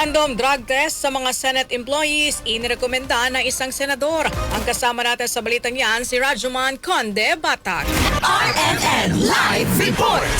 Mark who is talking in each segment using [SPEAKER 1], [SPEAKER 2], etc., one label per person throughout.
[SPEAKER 1] Random drug test sa mga Senate employees inirekomenda ng isang senador. Ang kasama natin sa balitang yan si Rajuman Conde Batak.
[SPEAKER 2] RNN Live Report!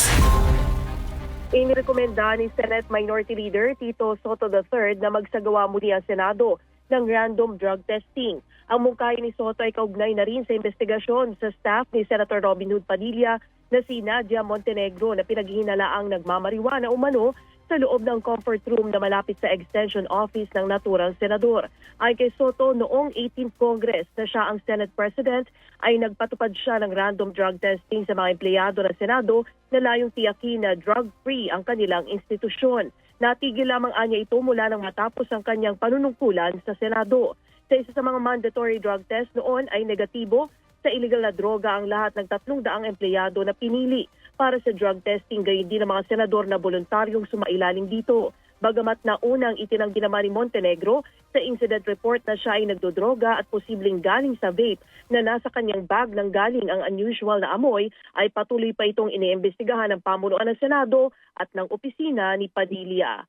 [SPEAKER 3] Inirekomenda ni Senate Minority Leader Tito Soto III na magsagawa muli ang Senado ng random drug testing. Ang mungkahi ni Soto ay kaugnay na rin sa investigasyon sa staff ni Senator Robin Hood Padilla na si Nadia Montenegro na pinaghihinalaang nagmamariwana umano sa loob ng comfort room na malapit sa extension office ng naturang senador. Ay kay Soto, noong 18th Congress na siya ang Senate President, ay nagpatupad siya ng random drug testing sa mga empleyado ng Senado na layong tiyakin na drug-free ang kanilang institusyon. Natigil lamang anya ito mula nang matapos ang kanyang panunungkulan sa Senado. Sa isa sa mga mandatory drug test noon ay negatibo sa illegal na droga ang lahat ng tatlong daang empleyado na pinili para sa drug testing gayon din ang mga senador na voluntaryong sumailalim dito. Bagamat na unang itinanggi naman ni Montenegro sa incident report na siya ay nagdodroga at posibleng galing sa vape na nasa kanyang bag nang galing ang unusual na amoy ay patuloy pa itong iniimbestigahan ng pamunuan ng Senado at ng opisina ni Padilla.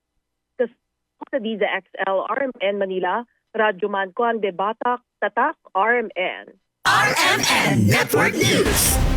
[SPEAKER 3] Sa Diza XL RMN Manila, Radyo Man Conde Batak, Tatak RMN.
[SPEAKER 2] RNN Network News!